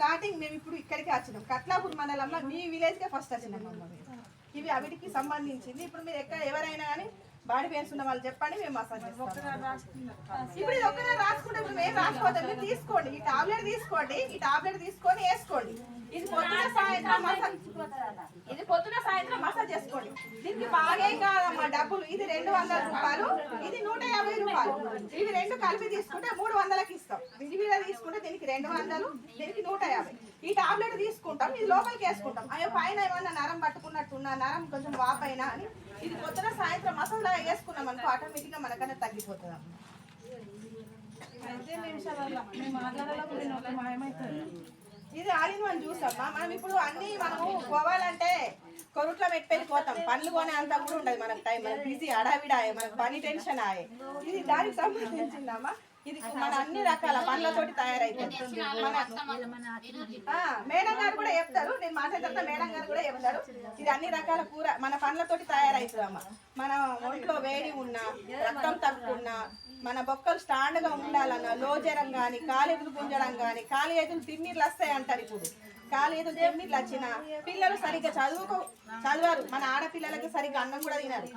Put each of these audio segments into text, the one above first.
Starting మేము ఇప్పుడు ఇక్కడికి వచ్చినాం. కట్లాపూర్ మండలంలో మీ విలేజ్ కే ఫస్ట్ వచ్చినాం. ఇవి అవిటికి సంబంధించింది. ఇప్పుడు మీరు ఎక్కడ ఎవరైనా కానీ బాడీ పెయిన్స్ ఉన్న వాళ్ళు చెప్పండి మేము మసాజ్ చేస్తాం. ఇప్పుడు ఏం ఒక్కనే తీసుకోండి. ఈ టాబ్లెట్ తీసుకోండి. ఈ టాబ్లెట్ తీసుకొని వేసుకోండి. ఇది పొద్దున సాయంత్రం మసాజ్ ఇది పొద్దున సాయంత్రం మసాజ్ చేసుకోండి. దీనికి బాగా కాదమ్మా డబ్బులు. ఇది రెండు వందల రూపాయలు. ఇది నూట యాభై రూపాయలు. ఇవి రెండు కలిపి తీసుకుంటే మూడు వందలకి ఇస్తాం. విడివిడిగా తీసుకుంటే దీనికి రెండు వందలు దీనికి నూట యాభై. ఈ టాబ్లెట్ తీసుకుంటాం. ఇది లోపలికి వేసుకుంటాం. అయ్యో పైన ఏమన్నా నరం పట్టుకున్నట్టున్నా నరం కొంచెం వాపైనా అని. ఇది పొద్దున సాయంత్రం మసాజ్ లాగా వేసుకున్నాం అనుకో ఆటోమేటిక్గా మనకన్నా తగ్గిపోతుంది మేము మాట్లాడాలకు నేను ఒక మాయమవుతుంది ఇది ఆలిన్ వన్ చూసమ్మా మనం ఇప్పుడు అన్ని మనము పోవాలంటే కొరుట్లో పెట్టి పోతాం. పనులు కొనే అంతా కూడా ఉండదు మనకు టైం మనకు బిజీ అడావిడాయే మనకు పని టెన్షన్ ఆయే. ఇది దానికి సంబంధించిందమ్మా? ఇది మన అన్ని రకాల పనులతోటి తయారైతుంది మన మేడం గారు కూడా చెప్తారు. నేను మాట్లాడిన తర్వాత మేడం గారు కూడా చెప్తారు. ఇది అన్ని రకాల కూర మన పండ్లతోటి తయారైతుంది అమ్మ. మన ఒంట్లో వేడి ఉన్నా రక్తం తక్కువ మన బొక్కలు స్టాండ్గా ఉండాలన్నా లో కానీ కానీ ఎదురు గుంజడం కానీ కాలి ఎదురు తిన్నీళ్ళు వస్తాయి అంటారు ఇప్పుడు. కాలి ఎదులు తిన్నీళ్ళు వచ్చిన. పిల్లలు సరిగ్గా చదువుకో చదవరు. మన ఆడపిల్లలకి సరిగ్గా అన్నం కూడా తినరు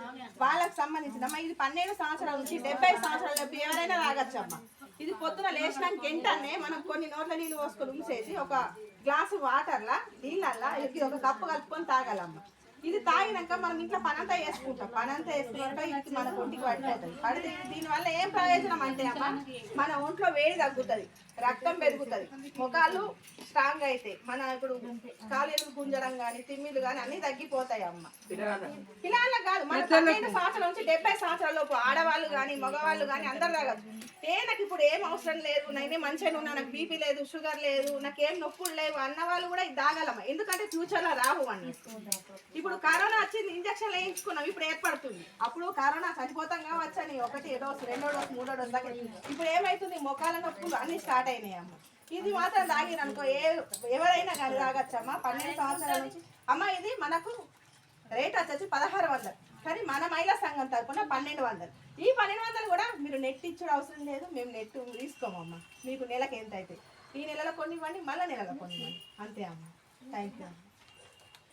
వాళ్ళకి సంబంధించిన అమ్మ ఇది పన్నెండు సంవత్సరాల నుంచి డెబ్బై సంవత్సరాల లోపు ఎవరైనా రాగచ్చమ్మా. ఇది పొద్దున లేచినాక వెంటనే మనం కొన్ని నోట్ల నీళ్ళు పోసుకొని ఉంచేసి ఒక గ్లాసు వాటర్లా నీళ్ళల్లా ఇది ఒక కప్పు కలుపుకొని తాగాలమ్మ. ఇది తాగినాక మనం ఇంట్లో పనంతా వేసుకుంటాం పనంతా వేసుకున్నాక ఇది మన ఒంటికి పడిపోతుంది. పడితే దీనివల్ల ఏం ప్రయోజనం అంటే అమ్మ మన ఒంట్లో వేడి తగ్గుతుంది రక్తం పెరుగుతుంది. ముఖాలు స్ట్రాంగ్ అయితే మన ఇప్పుడు కాలేలు గుంజడం కానీ తిమ్మిలు కానీ అన్ని తగ్గిపోతాయి అమ్మ. పిల్లలకు కాదు మన పన్నెండు సంవత్సరాల నుంచి డెబ్బై సంవత్సరాల లోపు ఆడవాళ్ళు కానీ మగవాళ్ళు కానీ అందరు తాగచ్చు. ఏ నాకు ఇప్పుడు ఏం అవసరం లేదు నేనే మంచిగా ఉన్నా నాకు బీపీ లేదు షుగర్ లేదు నాకేం నొప్పులు లేవు అన్న వాళ్ళు కూడా ఇది తాగలమ్మ. ఎందుకంటే ఫ్యూచర్లో రావు అన్ని ఇప్పుడు కరోనా వచ్చింది ఇంజక్షన్ వేయించుకున్నాం ఇప్పుడు ఏర్పడుతుంది. అప్పుడు కరోనా చనిపోతాం కావచ్చని ఒకటి డోస్ రెండో డోస్ మూడో డోస్ దాకా ఇప్పుడు ఏమైతుంది మొఖాల నొప్పులు అన్ని స్టార్ట్ అయినాయి అమ్మ. ఇది మాత్రం తాగిన అనుకో ఏ ఎవరైనా కానీ తాగచ్చమ్మా పన్నెండు సంవత్సరాల నుంచి. అమ్మ ఇది మనకు రేట్ వచ్చేసి పదహారు వందలు. కానీ మన మహిళా సంఘం తరపున పన్నెండు వందలు. ఈ పన్నెండు వందలు కూడా మీరు నెట్ ఇచ్చుడు అవసరం లేదు మేము నెట్ తీసుకోమమ్మా మీకు నెలకు ఎంత అయితే. ఈ నెలలో కొన్ని ఇవ్వండి మళ్ళీ నెలలో కొన్ని ఇవ్వండి అంతే అమ్మా. థ్యాంక్ యూ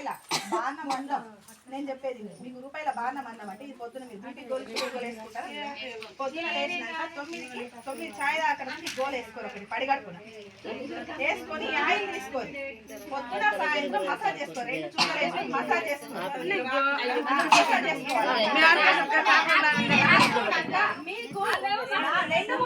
రూపాయల బాణ మందం నేను చెప్పేది. మీకు రూపాయల బాణ మందం అంటే ఇది పొద్దున మీరు బీపీ గోలు వేసుకుంటారు పొద్దున లేచినాక తొమ్మిదికి తొమ్మిది ఛాయ్ దాకా నుంచి గోలు వేసుకోరు ఒకటి పడిగడుకున్న వేసుకొని ఆయిల్ తీసుకోరు పొద్దున సాయంత్రం మసాజ్ చేసుకోరు రెండు చుక్కలు వేసుకొని మసాజ్ చేసుకోరు మసాజ్ చేసుకోవాలి